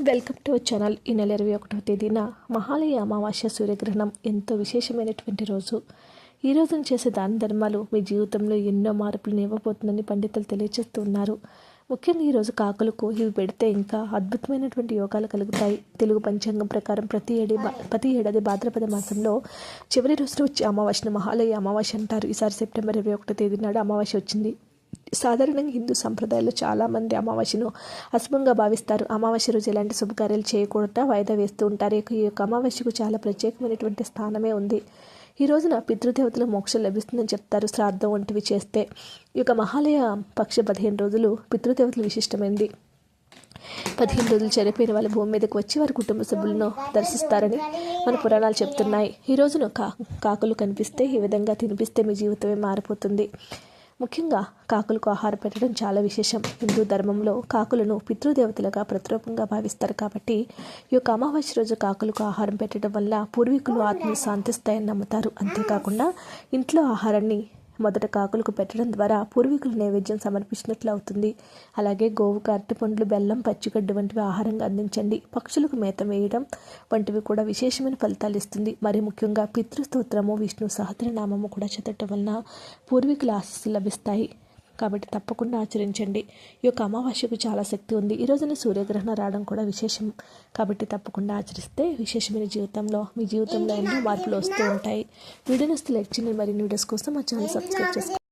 Welcome to our channel. ఈ నెల ఇరవై ఒకటవ తేదీన మహాలయ అమావాస్య సూర్యగ్రహణం ఎంతో విశేషమైనటువంటి రోజు. ఈ రోజున చేసే దాన ధర్మాలు మీ జీవితంలో ఎన్నో మార్పులను ఇవ్వబోతుందని పండితులు తెలియజేస్తున్నారు ముఖ్యంగా ఈరోజు కాకులకు ఇవి పెడితే ఇంకా అద్భుతమైనటువంటి యోగాలు కలుగుతాయి. తెలుగు పంచాంగం ప్రకారం ప్రతి ఏడి ప్రతి ఏడాది భాద్రపద మాసంలో చివరి రోజున వచ్చే అమావాస్యను మహాలయ అమావాస్య అంటారు. ఈసారి సెప్టెంబర్ ఇరవై ఒకటో తేదీ నాడు అమావాస్య వచ్చింది. సాధారణంగా హిందూ సంప్రదాయాల్లో చాలామంది అమావాస్యను అశుభంగా భావిస్తారు. అమావాస్య రోజు ఎలాంటి శుభకార్యాలు చేయకుండా వాయిదా వేస్తూ ఉంటారు. ఈ యొక్క అమావాస్యకు చాలా ప్రత్యేకమైనటువంటి స్థానమే ఉంది. ఈ రోజున పితృదేవతల మోక్షం లభిస్తుందని చెప్తారు శ్రాద్ధం వంటివి చేస్తే. ఈ యొక్క మహాలయ పక్ష పదిహేను రోజులు పితృదేవతలు విశిష్టమైంది. పదిహేను రోజులు చనిపోయిన వాళ్ళ భూమి మీదకి వచ్చి వారి కుటుంబ సభ్యులను దర్శిస్తారని మన పురాణాలు చెప్తున్నాయి. ఈ రోజున కా కాకులు కనిపిస్తే ఈ విధంగా తినిపిస్తే మీ జీవితమే మారిపోతుంది. ముఖ్యంగా కాకులకు ఆహారం పెట్టడం చాలా విశేషం. హిందూ ధర్మంలో కాకులను పితృదేవతలుగా ప్రతిరూపంగా భావిస్తారు కాబట్టి ఈ యొక్క అమావాస్య రోజు కాకులకు ఆహారం పెట్టడం వల్ల పూర్వీకులు ఆత్మలు శాంతిస్తాయని నమ్ముతారు. అంతేకాకుండా ఇంట్లో ఆహారాన్ని మొదట కాకులకు పెట్టడం ద్వారా పూర్వీకులు నైవేద్యం సమర్పించినట్లు అవుతుంది. అలాగే గోవుకు అరటిపండ్లు బెల్లం పచ్చిగడ్డి వంటివి ఆహారంగా అందించండి. పక్షులకు మేత వేయడం వంటివి కూడా విశేషమైన ఫలితాలు ఇస్తుంది. మరి ముఖ్యంగా పితృస్తోత్రము విష్ణు సహస్రనామము కూడా చదవటం వలన పూర్వీకుల ఆశీస్సులు లభిస్తాయి. కాబట్టి తప్పకుండా ఆచరించండి. ఈ యొక్క అమావాస్యకు చాలా శక్తి ఉంది. ఈ రోజున సూర్యగ్రహణం రావడం కూడా విశేషం. కాబట్టి తప్పకుండా ఆచరిస్తే విశేషమైన జీవితంలో మీ జీవితంలో ఎన్నో మార్పులు వస్తూ ఉంటాయి. వీడియోని లైక్ చేయండి. మరిన్ని వీడియోస్ కోసం మా ఛానల్ సబ్స్క్రైబ్ చేసుకోండి.